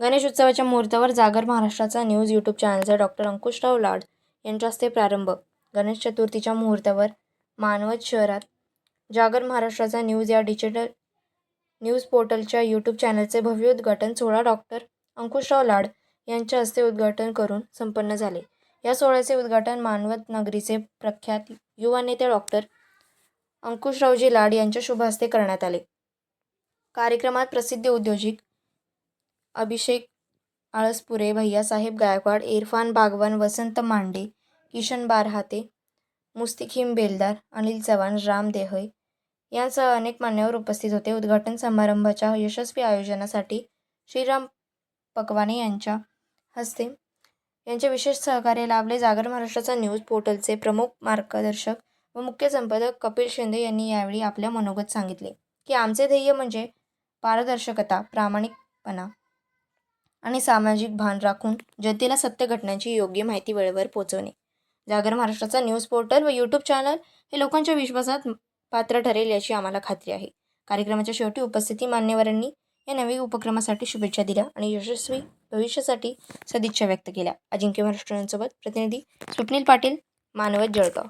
गणेश उत्सवाच्या मुहूर्तावर जागर महाराष्ट्राचा न्यूज यूट्यूब चॅनलचा डॉक्टर अंकुशराव लाड यांच्या हस्ते प्रारंभ. गणेश चतुर्थीच्या मुहूर्तावर मानवत शहरात जागर महाराष्ट्राचा न्यूज या डिजिटल न्यूज पोर्टलच्या यूट्यूब चॅनलचे भव्य उद्घाटन सोहळा डॉक्टर अंकुशराव लाड यांच्या हस्ते उद्घाटन करून संपन्न झाले. या सोहळ्याचे उद्घाटन मानवत नगरीचे प्रख्यात युवा नेते डॉक्टर अंकुशरावजी लाड यांच्या शुभ हस्ते करण्यात आले. कार्यक्रमात प्रसिद्ध उद्योजिक अभिषेक आळसपुरे भैयासाहेब गायकवाड इरफान बागवान वसंत मांडे किशन बारहाते मुस्तिखीम बेलदार अनिल चव्हाण राम देहय यांसह अनेक मान्यवर उपस्थित होते. उद्घाटन समारंभाच्या यशस्वी आयोजनासाठी श्रीराम पकवाने यांच्या हस्ते यांचे विशेष सहकार्य लाभले. जागर महाराष्ट्राचा न्यूज पोर्टलचे प्रमुख मार्गदर्शक व मुख्य संपादक कपिल शिंदे यांनी यावेळी आपल्या मनोगत सांगितले की आमचे ध्येय म्हणजे पारदर्शकता प्रामाणिकपणा. आणि सामाजिक भान राखून जनतेला सत्य घटनांची योग्य माहिती वेळेवर पोहोचवणे. जागर महाराष्ट्राचा न्यूज पोर्टल व यूट्यूब चॅनल हे लोकांच्या विश्वासात पात्र ठरेल याची आम्हाला खात्री आहे. कार्यक्रमाच्या शेवटी उपस्थिती मान्यवरांनी या नवीन उपक्रमासाठी शुभेच्छा दिल्या आणि यशस्वी भविष्यासाठी सदिच्छा व्यक्त केल्या. अजिंक्य महाराष्ट्रांसोबत प्रतिनिधी स्वप्नील पाटील मानवत जळगाव.